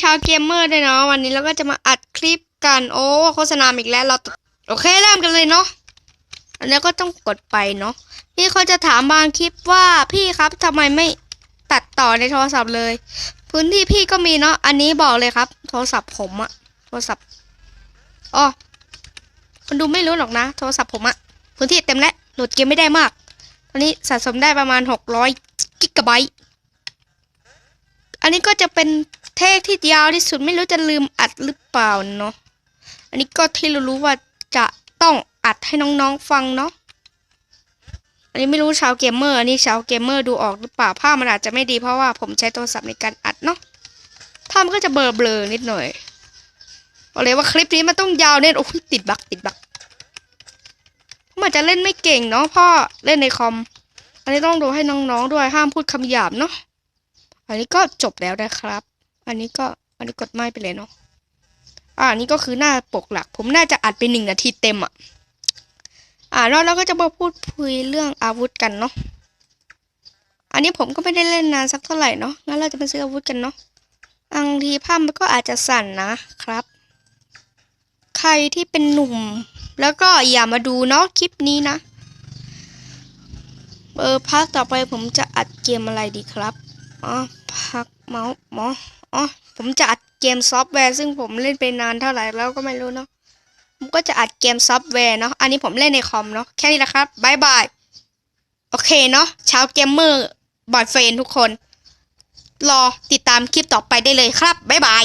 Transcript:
ชาวเกมเมอร์ด้วยเนาะวันนี้เราก็จะมาอัดคลิปกันโอ้โฆษณาอีกแล้วเราโอเคเริ่มกันเลยเนาะอันนี้ก็ต้องกดไปเนาะพี่เขาจะถามบางคลิปว่าพี่ครับทำไมไม่ตัดต่อในโทรศัพท์เลย พื้นที่พี่ก็มีเนาะอันนี้บอกเลยครับ โทรศัพท์ผมอะโทรศัพท์อ๋อคนดูไม่รู้หรอกนะ โทรศัพท์ผมอะพื้นที่เต็มแล้วโหลดเกมไม่ได้มาก ตอนนี้สะสมได้ประมาณ600กิกะไบต์ อันนี้ก็จะเป็นเทคที่ยาวที่สุดไม่รู้จะลืมอัดหรือเปล่าเนาะ อันนี้ก็ที่เรารู้ว่าจะต้องอัดให้น้องๆฟังเนาะ อันนี้ไม่รู้ชาวเกมเมอร์อันนี้ชาวเกมเมอร์ดูออกหรือเปล่าภาพมันอาจจะไม่ดีเพราะว่าผมใช้โทรศัพท์ในการอัดเนาะภาพมันก็จะเบลอๆนิดหน่อยบอกเลยว่าคลิปนี้มันต้องยาวแน่นโอ้ยติดบักติดบักผมอาจจะเล่นไม่เก่งเนาะพ่อเล่นในคอม อันนี้ต้องดูให้น้องๆด้วยห้ามพูดคำหยาบเนาะ อันนี้ก็จบแล้วนะครับ อันนี้ก็อันนี้กดไม่ไปเลยเนาะอ่าอันนี้ก็คือหน้าปกหลัก ผมน่าจะอัดไปหนึ่งนาทีเต็มอะอ่าแล้วเราก็จะมาพูดคุยเรื่องอาวุธกันเนาะอันนี้ผมก็ไม่ได้เล่นนานสักเท่าไหร่เนาะงั้นเราจะไปซื้ออาวุธกันเนาะบางทีภาพมันก็อาจจะสั่นนะครับ ใครที่เป็นหนุ่ม แล้วก็อย่ามาดูเนาะคลิปนี้นะเออพักต่อไปผมจะอัดเกมอะไรดีครับ อ๋อพักเมาส์หมออ๋อผมจะอัดเกมซอฟต์แวร์ซึ่งผมเล่นไปนานเท่าไหร่แล้วก็ไม่รู้เนาะผมก็จะอัดเกมซอฟต์แวร์เนาะอันนี้ผมเล่นในคอมเนาะแค่นี้แหละครับบายบายโอเคเนาะชาวเกมเมอร์บอยเฟนทุกคน รอติดตามคลิปต่อไปได้เลยครับบายบาย